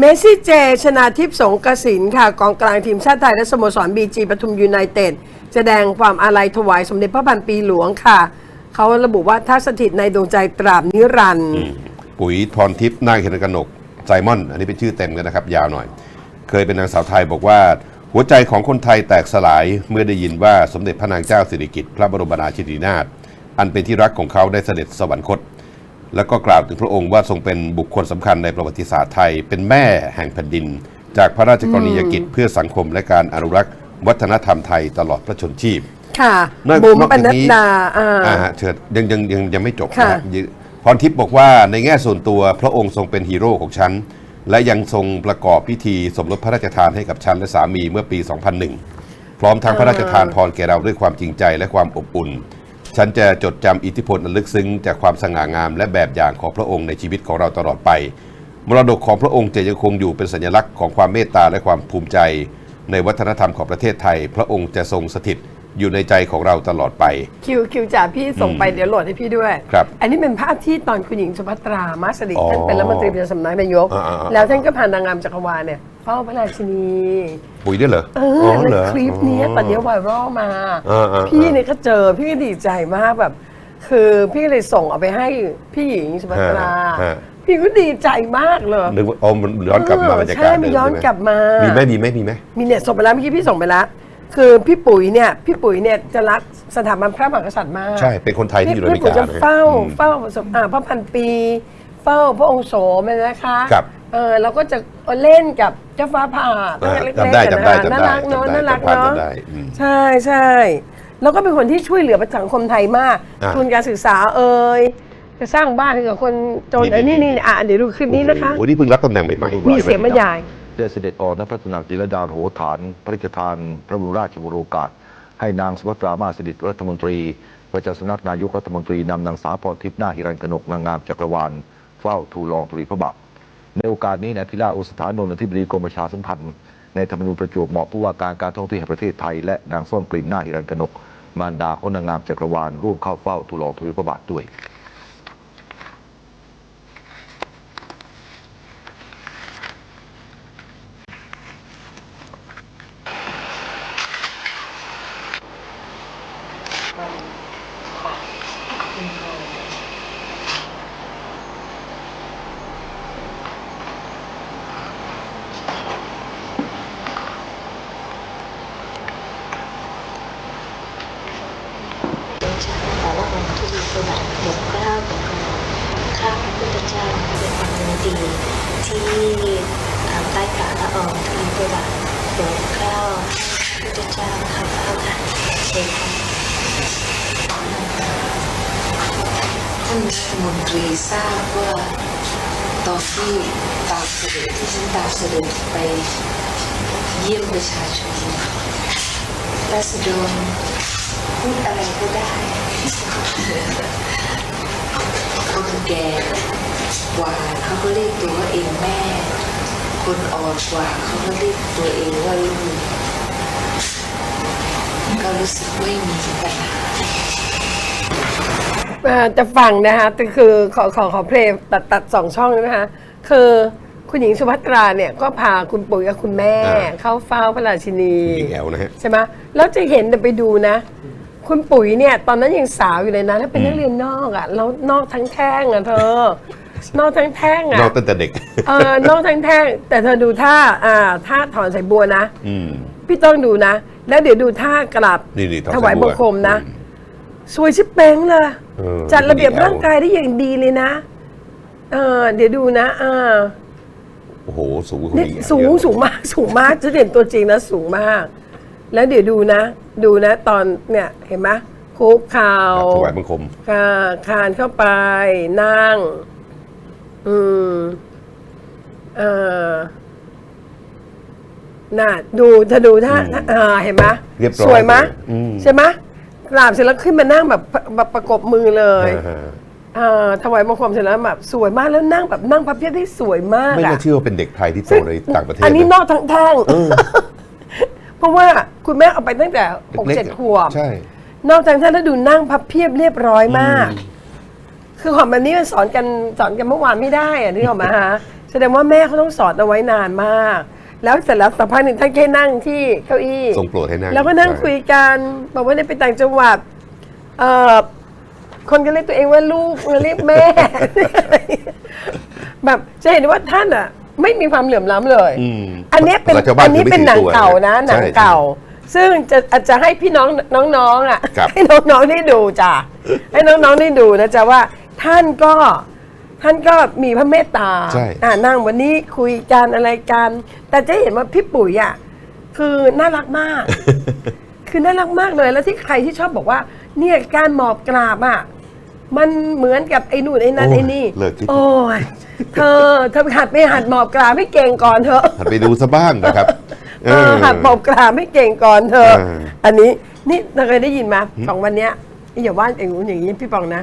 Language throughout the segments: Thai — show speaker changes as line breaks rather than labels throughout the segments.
เมสซี่เจ ชนาทิพย์สงกสินค่ะกองกลางทีมชาติไทย และสโมสรบีจีปทุมยูไนเต็ดแสดงความอาลัยถวายสมเด็จพระพันปีหลวงค่ะ เขาระบุว่าถ้าสถิตในดวงใจตราบนิรันดร์
ปุ๋ยพรทิพย์นาคเห็นกนกไซมอน อันนี้เป็นชื่อเต็มกันนะครับ ยาวหน่อย เคยเป็นนางสาวไทยบอกว่า หัวใจของคนไทยแตกสลายเมื่อได้ยินว่าสมเด็จพระนางเจ้าสิริกิติ์พระบรมราชินีนาถอันเป็นที่รักของเขาได้เสด็จสวรรคต แล้วก็กล่าวถึงพระองค์ว่าทรงเป็นบุคคลสำคัญในประวัติศาสตร์ไทย เป็นแม่แห่งแผ่นดิน จากพระราชกรณียกิจเพื่อสังคมและการอนุรักษ์ วัฒนธรรมไทยตลอดพระชนชีพ
ค่ะ
นอก
บุ๋ม
นอก
ป
จาก
นัด
นี้
ดาอ่า
อ่าฮะเชิญยังยังยังยังไม่จบ
ค่ะ
นะฮะยืพรทิพย์บอกว่าในแง่ส่วนตัวพระองค์ทรงเป็นฮีโร่ของฉัน และยังทรงประกอบพิธีสมรสพระราชทานให้กับฉันและสามีเมื่อปี 2001 พร้อมทั้งพระราชทานพรแก่เราด้วยความจริงใจและความอบอุ่น ฉันจะจดจำอิทธิพลอันลึกซึ้งจากความสง่างามและแบบอย่างของพระองค์ในชีวิตของเราตลอดไป มรดกของพระองค์จะยังคงอยู่เป็นสัญลักษณ์ของความเมตตาและความภูมิใจ ในวัฒนธรรมของประเทศไทย พระองค์จะทรงสถิตอยู่ในใจของเราตลอดไป
คิวคิวจ่าพี่ส่งไปเดี๋ยวโหลดให้พี่ด้วย
ครับ
อันนี้เป็นภาพที่ตอนคุณหญิงสุภัตรามาสดิ
อ๋อ
ท่านเป็นรัฐมนตรีประจำสำนักนายก
อ่าๆๆ
แล้วท่านก็ผ่านนางงามจักรวาลเนี่ย เฝ้าพระราชินี
ปุ๋ยด้วยเหรอ
เอ
อ๋
อ
อเหรอ
คลิปเนี้ยตอนนี้ไวรัลมา
อ่าๆๆ
พี่เนี่ยก็เจอพี่ก็ดีใจมากแบบ คือพี่เลยส่งเอาไปให้พี่หญิงสุภัตรา
ฮะฮะ
พี่ก็ดีใจมากเลย
นึกว่าอ๋อมันย้อนกลับมาบรรยากาศ
ใช่
เดิ
มัน
ม
ย้อน
ใช่ไห
กลับมามี
ไหมมีไหมมีไหม
มีเนี่ยส่งไปแล้วเมื่อกี้พี่ส่งไปแล้วคือพี่ปุ๋ยเนี่ยพี่ปุ๋ยเนี่ยจะรักสถาบันพระมหากษัตริย์มาก
ใช่เป็นคนไทยที่อยู่ในอเม
พี่
ริ
ปุ๋ย
กา
จะ
นะฮะ
เฝ้า
อืม
เฝ้าสมอ่าพระพันปี เฝ้าพระองค์โสมเลยนะคะ
ครับ
เออเราก็จะเล่นกับเจ้าฟ้าผ่าตั้งแต่เล็กๆ
จำได้
อะ
จำได้
นะ
จำได้
น่ารักเนาะ
จำได้
น่ารัก
จำได้
เนาะ
จำได้อืม
ใช่ใช่แล้วก็เป็นคนที่ช่วยเหลือประสังคมไทยมาก
อ่า
ทุนการศึกษาเอ่ยจะสร้างบ้านให้กับคนจน
นี่
เออนี่นี่อะเดี๋ยวดูคลิปนี้นะคะ
โอ้โหนี่เพิ่งรับตำแหน่งใหม่ๆ
มีเสียงบรรยาย
ได้เสด็จออกณพระตำหนักจิรดาโหฐานพระราชทานพระบรมราชวโรกาส ให้นางสุภัตรามาสดิตรัฐมนตรีประจำสำนักนายกรัฐมนตรีนำนางสาวพรทิพย์นาคฮิรันกนกนางงามจักรวาลเฝ้าทูลรองตุลีพระบาท ในโอกาสนี้นายพิราชโอสถานนท์อธิบดีกรมประชาสัมพันธ์ในธรรมนูญประจวบเหมาะผู้ว่าการการท่องเที่ยวแห่งประเทศไทยและนางส้มกลิ่นนาคฮิรันกนก มารดาของนางงามจักรวาลร่วมเข้าเฝ้าทูลรองตุลพระบาทด้วย
เดชะขอพระองค์ทุลีพระบาทโปรดเกล้าโปรดกระหม่อมข้าพระพุทธเจ้าเป็นคนมือ ดีที่ทำใต้ฝ่าละอองทุลีพระบาทโปรดเกล้าให้พระเจ้าข้าพระค่ะเชิญ
ท่านมนตรีทราบว่าตอนที่ตามเสด็จที่ฉันตามเสด็จไปเยี่ยมประชาชนราษฎรพูดอะไรก็ได้คนแก่ กว่าเขาก็เรียกตัวเองแม่ คนอ่อนกว่าเขาก็เรียกตัวเองว่าลูกก็รู้สึกไม่มีปัญหา
เอ่อจะฟังนะคะแต่คือขอขอขอเพลงตัดตัดสองช่องนะคะ คือคุณหญิงสุภัตราเนี่ยก็พาคุณปุ๋ยกับคุณแม่
อ่า
เข้าเฝ้าพระราชินี
หญิงแอลนะฮะ
ใช่ไหมแล้วจะเห็นแต่ไปดูนะ คุณปุ๋ยเนี่ย ตอนนั้นยังสาวอยู่เลยนะแล้วเป็นนักเรียนนอกอะ แล้วนอกทั้งแท่งอะเธอ นอกทั้งแท่งอะ
นอกตั้งแต่เด็ก
เออนอกทั้งแท่ง แต่เธอดูท่าอ่าท่าถอนสายบัวนะ
อืม
พี่ต้องดูนะ แล้วเดี๋ยวดูท่ากลับ
นี่นี่ถอน
ถวาย
สายบั
บั
ว
งคมนะ
อืม
สวยชิบเป้งเลย
เออ
จัดระเบียบ
ดีแล้ว
ร่างกายได้อย่างดีเลยนะ เออเดี๋ยวดูนะอ่า
โอ้โหสูงกว่าคน
นี่
อีกอะ
สูง
เยอะ
สูงมากสูงมากจะเห็นตัวจริงนะสูงมาก แล้วเดี๋ยวดูนะ ดูนะ ตอนเนี่ยเห็นไหมคุกเข่า
ถวายบังคม
ค่ะคานเข้าไปนั่ง อืม เออน่ะดูเธอดูท่า
อืม
อ่าเห็นไหม
เรียบร้อย
สวยไหม
เลยอืม
ใช่ไหมกราบเสร็จแล้วขึ้นมานั่งแบบแบบประกบมือเลย
อ่าฮะ
เอ่อถวายบังคมเสร็จแล้วแบบสวยมากแล้วนั่งแบบนั่งพับเพียบได้สวยมาก
ไม่
อะ
น่าเชื่อว่าเป็นเด็กไทยที่โตในต่างประเทศ
อันนี้น
นะ
อกทั้งแท่งเพราะว่าคุณแม่เอาไปตั้งแต่หก
เล็กๆ
เจ็ดขวบ
ใช่
นอกจากนั้นแล้วดูนั่งพับเพียบเรียบร้อยมาก คือของแบบนี้มันสอนกันสอนกันเมื่อวานไม่ได้อะนึกออกไหมาฮะฉดงว่าแม่เขาต้องสอนเอาไว้นานมาก แล้วเสร็จแล้วสักพักหนึ่งท่านแค่นั่งที่เก้าอี้
ทรงโปรดให้นั่ง
แล้วก็นั่งคุยกันบอกว่าเนี่ยไปต่างจังหวัดเอ่อคนก็เรียกตัวเองว่าลูกเรียกแม่ แบบจะเห็นว่าท่านอะ ไม่มีความเหลื่อมล้ำเลย
อืม
อันเนี้ยเป็น
ภาษาชาวบ้าน
อันนี้เป็นหนัง
คือไม่ถือตัว
เก่านะหนัง
ใช่
เก่าซึ่งจะอาจจะให้พี่น้องน้องๆอะ
ครับ
ให้น้องๆได้ดูจ้ะให้น้องๆได้ดูนะจ๊ะว่า ท่านก็ท่านก็มีพระเมตตา
ใช่
อ่านั่งวันนี้คุยกันอะไรกัน แต่จะเห็นว่าพี่ปุ๋ยอะคือน่ารักมาก คือน่ารักมากเลยแล้วที่ใครที่ชอบบอกว่า เนี่ยการหมอบกราบอะมันเหมือนกับไอ้นู่นไอ้นั่น
โอ้ย
ไอ้นี่
เลิกคิด
โอ้ยเธอเธอหัดไปหัดหมอบกราบให้เก่งก่อนเถอะ
หันไปดูซะบ้างนะครับ
เออหัดหมอบกราบให้เก่งก่อนเถอะ
เออ
อันนี้นี่เธอเคยได้ยินไหมสองวันเนี้ยอย่าว่าอย่างนู้นอย่างนี้พี่ปองนะ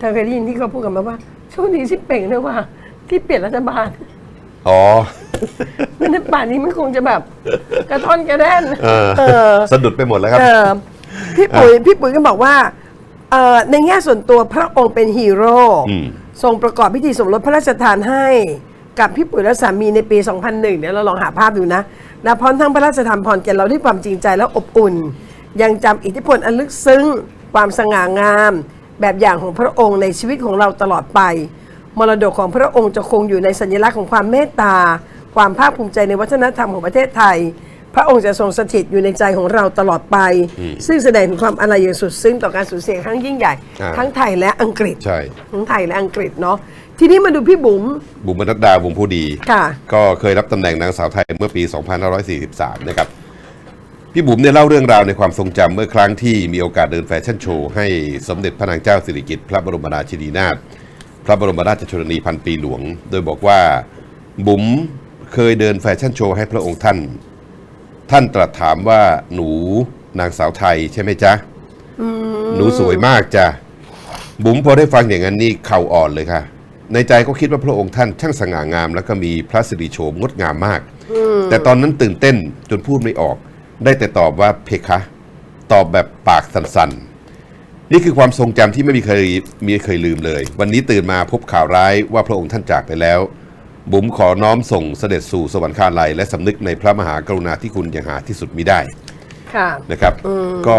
เธอเคยได้ยินที่เขาพูดกันมาว่าช่วงนี้สิเป่งนะว่า ที่เปลี่ยนรัฐบาล
อ๋อ
มันป่านนี้มันคงจะแบบ กระท่อนกระแด่น
เออ
เออ
สะดุดไปหมดแล้วครับ
เออพี่ปุ๋ยพี่ปุ๋ยก็บอกว่าเอ่อในแง่ส่วนตัวพระองค์เป็นฮีโร่
อืม
ทรงประกอบพิธีสมรสพระราชทานให้ กับพี่ปุ๋ยและสามีในปี 2001เดี๋ยวเราลองหาภาพดูนะและพร้อมทั้งพระราชทานพรแก่เราด้วยความจริงใจและอบอุ่น ยังจำอิทธิพลอันลึกซึ้ง ความสง่างาม แบบอย่างของพระองค์ในชีวิตของเราตลอดไป มรดกของพระองค์จะคงอยู่ในสัญลักษณ์ของความเมตตา ความภาคภูมิใจในวัฒนธรรมของประเทศไทย พระองค์จะทรงสถิตอยู่ในใจของเราตลอดไป ซึ่งแสดงถึงความอาลัยอย่างสุดซึ้งต่อการสูญเสียครั้งยิ่งใหญ่
อ่า
ทั้งไทยและอังกฤษ
ใช่
ทั้งไทยและอังกฤษเนาะทีนี้มาดูพี่บุ๋ม
บุ๋มบรรณัดดาบุ๋มผู้ดี
ค่ะ
ก็เคยรับตำแหน่งนางสาวไทยเมื่อปี 2543 นะครับ พี่บุ๋มเนี่ยเล่าเรื่องราวในความทรงจำเมื่อครั้งที่มีโอกาสเดินแฟชั่นโชว์ให้สมเด็จพระนางเจ้าสิริกิติ์พระบรมราชินีนาถพระบรมราชชนนีพันปีหลวง โดยบอกว่าบุ๋มเคยเดินแฟชั่นโชว์ให้พระองค์ท่าน ท่านตรัสถามว่าหนูนางสาวไทยใช่ไหมจ๊ะหนูสวยมากจ้ะ บุ๋มพอได้ฟังอย่างนั้นนี่เข่าอ่อนเลยค่ะ ในใจก็คิดว่าพระองค์ท่านช่างสง่างาม แล้วก็มีพระสิริโฉมงดงามมาก แต่ตอนนั้นตื่นเต้นจนพูดไม่ออก ได้แต่ตอบว่าเพคะ ตอบแบบปากสั่นๆ นี่คือความทรงจำที่ไม่มีเคยมีเคยลืมเลย วันนี้ตื่นมาพบข่าวร้ายว่าพระองค์ท่านจากไปแล้ว บุ๋มขอน้อมส่งเสด็จสู่สวรรคาลัย และสำนึกในพระมหากรุณาธิคุณอย่างหาที่สุดมิได้
ค่ะ
นะครับ ก็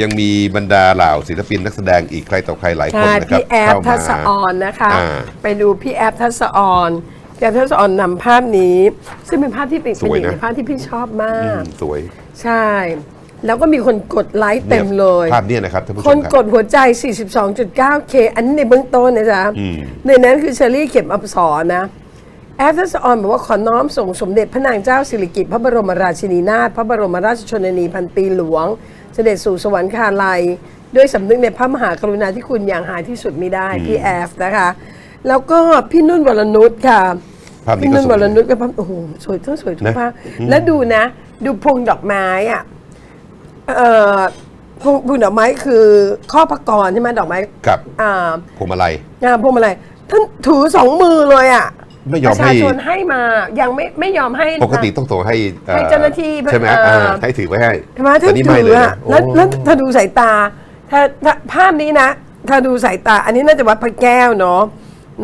ยังมีบรรดาเหล่าศิลปินนักแสดงอีกใครต่อใครหลายคน
ค่ะ
นะครับ
พี่แอฟ
เข้า
ทั
มา
ศออนนะคะ
อ่า
ไปดูพี่แอฟทัศออน พี่แอฟทัศออนนำภาพนี้ ซึ่งเป็นภาพที่เป็น
สวยนะ
เป็นภาพที่พี่ชอบมา
อื
ก
มสวย
ใช่ แล้วก็มีคนกดไลค์เต็มเลย
ภาพเนี้นะครับท่านผู้ช
ค
ม
น
ครับ
กดหัวใจ 42.9k อันนี้ในเบื้องต้นนะจ๊ะ
อืม
ในนั้นคือเชอรี่เข็มอับสรนะแอฟทัศออนบอกว่าขอน้อมส่งสมเด็จพระนางเจ้าสิริกิติ์พระบรมราชินีนาถพระบรมราชชนนีพันปีหลวง เสด็จสู่สวรรคาลัย ด้วยสำนึกในพระมหากรุณาธิคุณอย่างหาที่สุดมิได้ พี่แอฟนะคะ แล้วก็พี่นุ่นวรนุชค่ะ
ภาพนี้
พี่
ก็
นุ่น
ส
ว
วย
รนุชก็ภาพโอ้โหสวยทั้งสวยทุก
นะ
ภาพแล้วดูนะ ดูพวงดอกไม้อะเอ่อพวงพวงดอกไม้คือข้อพระกรใช่ไหมดอกไม้
กับ
อ่า
พวงมาลัย
งานพวงมาลัยท่านถือสองมือเลยอะ
ไม่ยอม
ประชา
ให้
ชนให้มายังไม่ไม่ยอมให้
ปกติต้องส่งให้อ่อ
ให้เจ้าหน้าที่
ใช่ไหม
เอ่อ
อ่าให้ถือไว้ให้
ใช่ไหมท่า
แต่
น
นี่ไม่
ถื
เลย
อ
นะ
อะแล้ว
โอ้
แล้วถ้าดูสายตาถ้าถ้าภาพนี้นะ ถ้าดูสายตา อันนี้น่าจะวัดพระแก้วเนาะ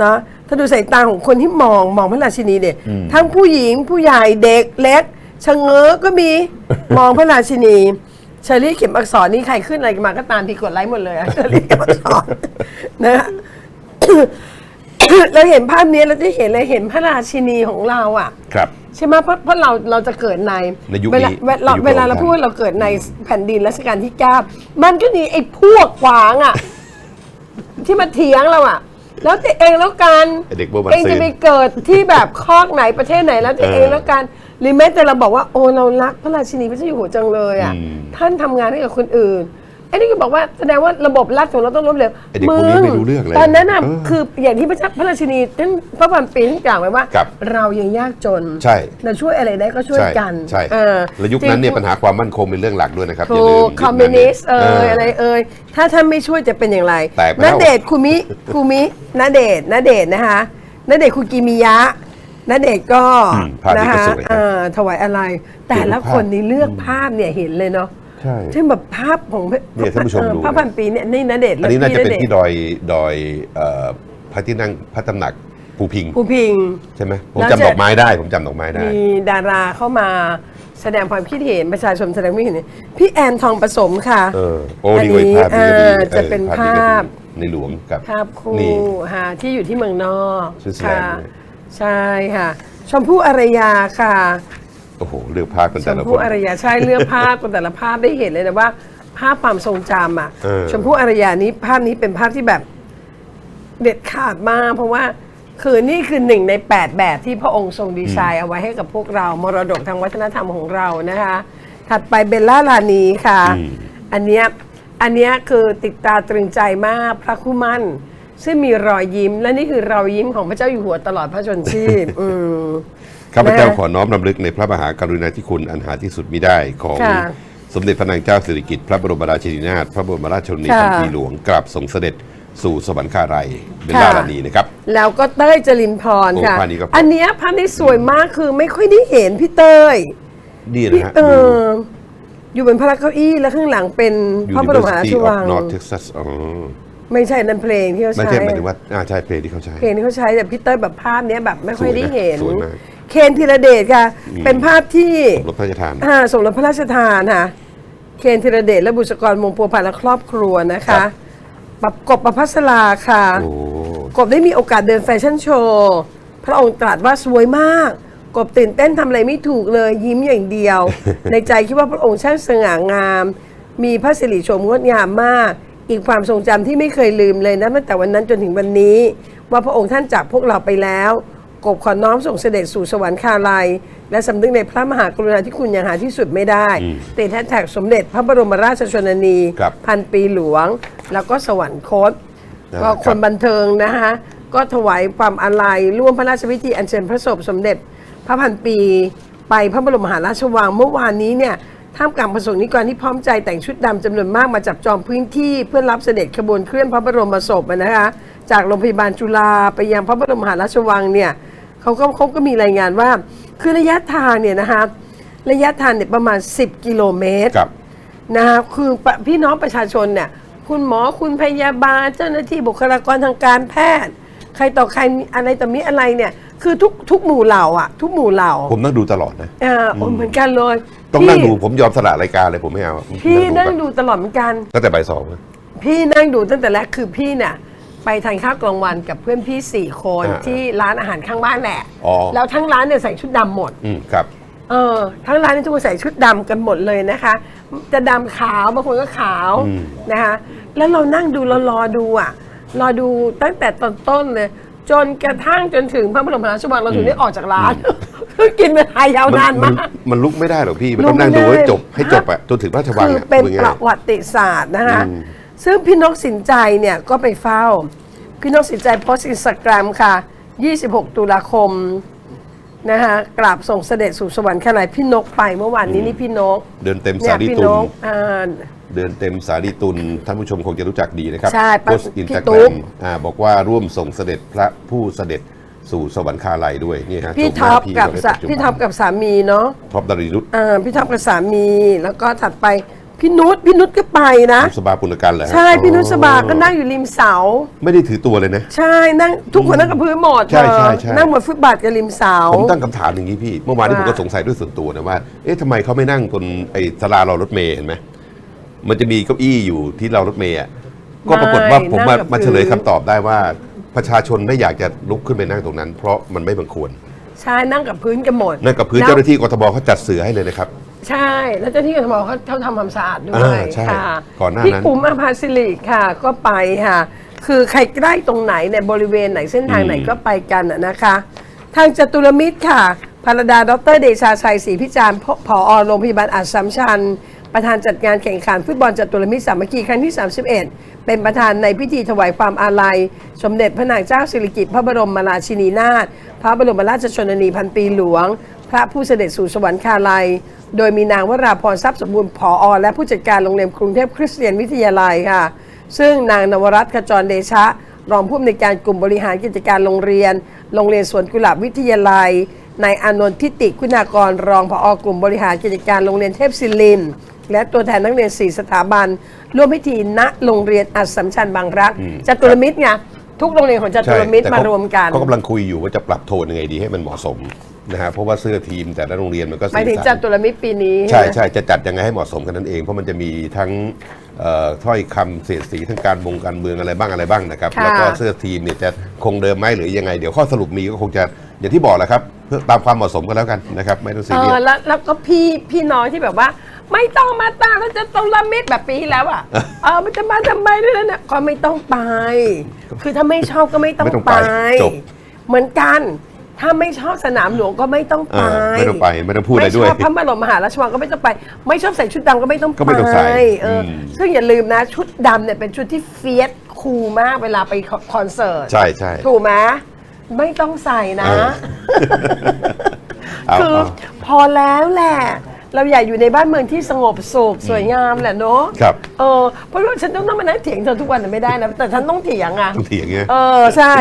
นะ ถ้าดูสายตาของคนที่มองมองพระราชินีเด็ทั้งผู้หญิงผู้ใหญ่เด็กเล็กชะเง้อก็มี มองพระราชินีเชอรี่เข็มอักษรนี่ใครขึ้นอะไรมาก็ตามที่กดไลค์หมดเลยอะเชอรี่เข็มอักษรนะเราเห็นภาพนี้เราจะเห็นเลยเห็นพระราชินีของเราอะ
ครับ
ใช่ไหมเพราะเพราะเราเราจะเกิดใน
ในยุค
เวลา
นี้
เวลา
ในยุค
เวลาเรา
พระองค์
พูดว่าเราเกิดในแผ่นดินรัชกาลที่เก้ามันก็มีไอ้พวกขวางอะ ที่มาเถียงเราอะ แล้วตัวเองแล้วกัน
ไอ้เด็กโบว์บัน
เอง
ซี
จะ
น
ไปเกิดที่แบบคอกไหนประเทศไหนแล้วตัวเอง
เออ
แล้วกันหรือแม้แต่เราบอกว่าโอ้เรารักพระราชินีพระเจ้าอยู่หัวจังเลยอะ
อืม
ท่านทำงานให้กับคนอื่น ไอ้นี่ก็บอกว่าแสดงว่าระบบรัฐของเราต้องล้มเหลว
ไอ้เด็กพวกนี้ไม่รู้เรื่องเลย
ตอนนั้นน่ะ
เออ
คืออย่างที่พระเจ้าพระราชินีท่านพระพันปีท่านกล่าวไว้ว่า
ครับ
เรายังยากจน
ใช่
เราช่วยอะไรได้ก็ช่วย
ใช่
กัน
ใช่
เออ
แล้วยุคนั้นเนี่ย
จริง
ปัญหาความมั่นคงเป็นเรื่องหลักด้วยนะครับอย่า
ถู
ลืม
กคอมมิวนิสต์เอ่ย
ยุคนั้นนี่
อะไรเอ่ยถ้าท่านไม่ช่วยจะเป็นอย่างไร
แตกไป
น
แล้ว
เดชน์คุมิคุมินเดชน์นเดชน์นะคะนเดชน์คุกิมิยะนเดชน์ก็
อืมภาพนี้
นะ
ก็
คะ
สวยครับ
เอ่อถวายอะไร แต่ละคนนี่เลือกภาพเนี่ยเห็นเลยเนาะ
ใช่
เช่นแบบภาพของ
เนี่ยท่านผู้ชม
เอ่อ
ดู
พระพันปีเนี่ยนี่นเดชน์
อันนี้น่าจะเป็น
ณดช
ที่
น์
ดอยดอยเอ่อพระที่นั่งพระตำหนักภูพิง
ภูพิง
ใช่ไหมผม
แล้ว
จำ
จะ
ดอกไม้ได้ผมจำดอกไม้ได้
มีดาราเข้ามาแสดงความคิดเห็นประชาชนแสดงความคิดเห็นพี่แอนทองผสมค่ะ
เออโอ้นี่ก็อีกภาพ
อั
นี้ก็ดี
เอ่อจะเป็น
ออ
ภาพ
นี้ก็ดีในหลวงกับ
ภาพคู่
นี่
ฮะที่อยู่ที่เมืองนอก
สวิตเซอร์แลนด์
ค่ะ
ด้วย
ใช่ค่ะ ชมพู่อารยาค่ะ
โอ้โหเลือกภาพกัน
ช
แต่
ม
ละค
พู่
น
อารยาใช่เลือกภาพแต่ละภาพได้เห็นเลยนะว่า ภาพความทรงจำอะ
เออ
ชมพู่อารยานี้ภาพนี้เป็นภาพที่แบบเด็ดขาดมาก เพราะว่าคือนี่คือหนึ่งใน 8 แบบที่พระองค์ทรงดีไซน์เอาไว้ให้กับพวกเรามรดกทางวัฒนธรรมของเรานะคะ ถัดไปเบลล่าลานีค่ะ อันเนี้ยอันเนี้ยคือติดตาตรึงใจมากพระคู่มั่น ซึ่งมีรอยยิ้ม และนี่คือรอยยิ้มของพระเจ้าอยู่หัวตลอดพระชนชีพ อืม
ข้าพเจ้า
นะ
ขอน้อมรำลึกในพระมหากรุณาธิคุณอันหาที่สุดมิได้ของ
ค่ะ
สมเด็จพระนางเจ้าสิริกิติ์พระบรมราชินีนาถพระบรมราชชนนี
ค่ะ
พันปีหลวงกลับทรงเสด็จสู่สวรรคาลัยเบลล่า
ค่ะ
ลานีนะครับ
แล้วก็เต้ยจรินพรค่ะ
โอ้ภาพนี้ก็
อันเนี้ยภาพนี้สวยมากคือไม่ค่อยได้เห็นพี่เต้ย
นี่
พี่
นะฮะ
เอออยู่บนพระเก้าอี้แล้วข้างหลังเป็นพระบรมมหาราช
University
วั
of
ง
North Texas อ๋อ
ไม่ใช่นั่นเพลงที่เขา
ไม่
ใช้
ใช่หมายถึงว่าอ่าใช่เพลงที่เขาใช้
เพลงที่เขาใช้แต่พี่เต้ยแบบภาพเนี้ยแบบไม่ค่อยได้เห็น
สวยมาก
เคนธีรเดชค่ะ เป็นภาพที่
รถพระราชทาน
อ่าสมรสพระราชทานค่ะ เคนธีรเดชและบุษกรมงพัวพันธ์และครอบครัวนะ
ครั
คะ
บ
ปับกบประพัสราค่ะ
โอ้
กบได้มีโอกาสเดินแฟชั่นโชว์ พระองค์ตรัสว่าสวยมาก กบตื่นเต้นทำอะไรไม่ถูกเลยยิ้มอย่างเดียว ในใจคิดว่าพระองค์ช่างสง่างาม มีพระสิริโฉมงดงามมาก อีกความทรงจำที่ไม่เคยลืมเลยนะตั้งแต่วันนั้นจนถึงวันนี้ ว่าพระองค์ท่านจากพวกเราไปแล้ว กบขอน้อมส่งเสด็จสู่สวรรคาลัย และสำนึกในพระมหากรุณาธิคุณอย่างหาที่สุดไม่ได้ติดแฮชแท็กสมเด็จพระบรมราชชนนี
ครับ
พันปีหลวง แล้วก็สวรรคต
อ่า
ก็
ค
ครับนบันเทิงนะคะก็ถวายความอาลัยร่วมพระราชพิธีอัญเชิญพระศพสมเด็จพระพันปี ไปพระบรมมหาราชวังเมื่อวานนี้เนี่ยท่ามกลางประสงค์นิกรที่พร้อมใจแต่งชุดดำจำนวนมากมาจับจองพื้นที่เพื่อรับเสด็จขบวนเคลื่อนพระบรมศพอะนะคะจากโรงพยาบาลจุฬาไปยังพระบรมมหาราชวังเนี่ย เขาก็เขาก็มีรายงานว่า คือระยะทางเนี่ยนะคะระยะทางเนี่ยประมาณ 10 กิโลเมตร
ครับ
นะคะคือปะพี่น้องประชาชนเนี่ย คุณหมอคุณพยาบาลเจ้าหน้าที่บุคลากรทางการแพทย์ ใครต่อใครมีอะไรต่อมีอะไรเนี่ย คือทุกทุกหมู่เหล่าอะ ทุกหมู่เหล่า
ผมนั่งดูตลอดนะ
อ่าโอ้เหมือนกันเลย
ต้องนั่ง
พี่
ดูผมยอมสละรายการเลยผมไม่เอาผม
พี่นั่ง
ก่อ
ดูตลอดเหมือนกัน
ตั้งแต่บ่ายสองนะ
พี่นั่งดูตั้งแต่แรกคือพี่เนี่ย ไปทานข้าวกลางวันกับเพื่อนพี่สี่คน
อ่า
ที่ร้านอาหารข้างบ้านแหละ
อ๋อ
แล้วทั้งร้านเนี่ยใส่ชุดดำหมด
อืมครับ
เออทั้งร้านนี่ทุกคนใส่ชุดดำกันหมดเลยนะคะ จะดำขาวบางคนก็ขาว
อืม
นะคะ แล้วเรานั่งดูเรารอดูอะ รอดูตั้งแต่ตอนต้นเลย จนกระทั่งจนถึงพระบรมราชวังเราถึงได้ออกจากร้านกินเวลายาวนานมาก
มันลุกไม่ได้หรอกพี่ มัน
ลุ
ต้
ก
องนั่ง
ไม่
ดู
ได้
ให้จบให้จบอะจนถึงพระราชวัง
คือ
อะ
เป็น
พูด
ป
ง่า
ระ
ย
วัติศาสตร์นะคะ
อืม
ซึ่งพี่นกสินใจเนี่ยก็ไปเฝ้า พี่นกสินใจโพสต์อินสตาแกรมค่ะ 26 ตุลาคมนะคะกราบส่งเสด็จสู่สวรรค์ขณะพี่นกไปเมื่อวานนี้นี่พี่นก
เดินเต็ม
เนี่
สายลี
พี่
ตุ
น
น
กอ่า
เดินเต็มสาลีตุลท่านผู้ชมคงจะรู้จักดีนะครับ
ใช่
โพสต์
พี่
อินสตาแก
ตุ๊
ร
ก
มอ่าบอกว่าร่วมส่งเสด็จพระผู้เสด็จสู่สวรรคาลัยด้วยนี่ฮะ
พี่
ชมห
ท็
น้า
อปกับ
เขาใน
สะ
ปัจจุบัน
พี่ท็อปกับสามีเนาะ
ท็อปดารินุช
อ่าพี่ท็อปกับสามี แล้วก็ถัดไป พี่นุชพี่นุชก็ไปนะ
นุสบาปุณกันเหรอฮะ
ใช่พี่นุชสบาก็
อ๋อ
นั่งอยู่ริมเสา
ไม่ได้ถือตัวเลยนะ
ใช่นั่งทุกคนนั่งกับพื้นหมด
ใช่ใช่
เธอ
ใช่
นั่งบนฟุตบาทกับริมเสา
ผมตั้งคำถามอย่างนี้พี่ เมื่อวานนี้ผม
ว่า
ก็สงสัยด้วยส่วนตัวนะว่า เอ๊ะทำไมเขาไม่นั่งบนไอ้สลารอรถเมย์เห็นไหมมันจะมีเก้าอี้อยู่ที่เรารถเมย์อะก็ปรากฏว่าผมมามาเฉลยคำตอบได้ว่าประชาชนไม่อยากจะลุกขึ้นไปนั่งตรงนั้น เพราะมันไม่บังควร
ใช่นั่งกับพื้นกันหมด
นั่งกับพื้น
แล้ว
เจ้าหน้าที่กทบเขาจัดเสือให้เลยนะครับ
ใช่ แล้วเจ้าหน้าที่กทมเขาเขาทำความสะอาดด้ว
อ่ายใช่
ค่ะ
ก่อนหน้า
พี่
นั้น
ปุ๋มอภาสิริค่ะ ก็ไปค่ะ คือใครใกล้ตรงไหนในยบริเวณไหนเส้นทางไหน
อืม
ก็ไปกันน่ะนะคะ ทางจตุรมิตรค่ะภรดาดรเดชาชัยศรีพิจารณ์ผอโรงพยาบาลอัสสัมชัญ ประธานจัดงานแข่งขันฟุตบอลจตุรมิตรสามัคคีครั้งที่ 31 เป็นประธานในพิธีถวายความอาลัย สมเด็จพระนางเจ้าสิริกิติ์พระบรมราชินีนาถพระบรมราชชนนีพันปีหลวง พระผู้เสด็จสู่สวรรคาลัย โดยมีนางวราพรทรัพย์สมบูรณ์ผอและผู้จัดการโรงเรียนกรุงเทพคริสเตียนวิทยาลัยค่ะ ซึ่งนางนวรัตน์ขจรเดชะ รองผู้อำนวยการกลุ่มบริหารกิจการโรงเรียน โรงเรียนสวนกุหลาบวิทยาลัยนายอานนท์ทิติคุณากร รองผอกลุ่มบริหารกิจการโรงเรียนเทพศิลินและตัวแทนนักเรียน 4 สถาบัน ร่วมพิธีณโรงเรียนอัสสัมชัญบางรักจตุรมิตรไงทุกโรงเรียนของจตุ
ใช่
รมิตร
แต่
มา
เข
รวมกัน
เขากำลังคุยอยู่ว่าจะปรับโทนยังไงดีให้มันเหมาะสม นะฮะเพราะว่าเสื้อทีมแต่ละโรงเรียนมันก็
หมายถึง
สี
จ
สัน
ตุรมิตรปีนี้
ใช่
ไหม
ใช่จะจัดยังไงให้เหมาะสมกันนั่นเอง เพราะมันจะมีทั้งเอ่อถ้อยคำเสียดสีทั้งการมงการเมืองอะไรบ้างอะไรบ้างนะครับ
ค่ะ
แล้วก็เสื้อทีมเนี่ยจะคงเดิมไหมหรือยังไง เดี๋ยวข้อสรุปมีก็คงจะอย่างที่บอกแหละครับเพื่อตามความเหมาะสมกันแล้วกันนะครับ ไม่ต้องซี
เอ
เรีย
อ
ส
แล้วแล้วก็พี่พี่น้อยที่แบบว่า ไม่ต้องมาตามแล้วจะตุลมิตรแบบปีที่แล้วอะ เออมันจะมาทำไมด้วยนะก็ไม่ต้องไป คือถ้าไม่ชอบก็ไม่ต้อง
ไม่ต้อง
ไป
ไป จบ
เหมือนกัน ถ้าไม่ชอบสนามหลวงก็ไม่ต้อง
เอ
ไป
อไม่ต้องไปไม่ต้องพูดอะไรด้วย
ไม่ชอบพระบรมมหาราชวังก็ไม่ต้องไป ไม่ชอบใส่ชุดดำก็ไม่ต้อง
ก็ไม่ต้องใส่
เอออ
ม
ซึ่งอย่าลืมนะชุดดำเนี่ยเป็นชุดที่เฟียสคูลมากเวลาไปคอนเสิร์ต
ใช่ใช่
ถูกไหมไม่ต้องใส่นะ
เออเอา
คือ
เอา
พอแล้วแหละ เราอยากอยู่ในบ้านเมืองที่สงบสุขสวยงามแหละเนาะ
ครับ
เออเพราะว่าฉันต้องต้องมานั่งเถียงเธอทุกวันน่ะไม่ได้นะ แต่ฉันต้องเถียงอะ
ต้องเถียงไง
เออ ใช่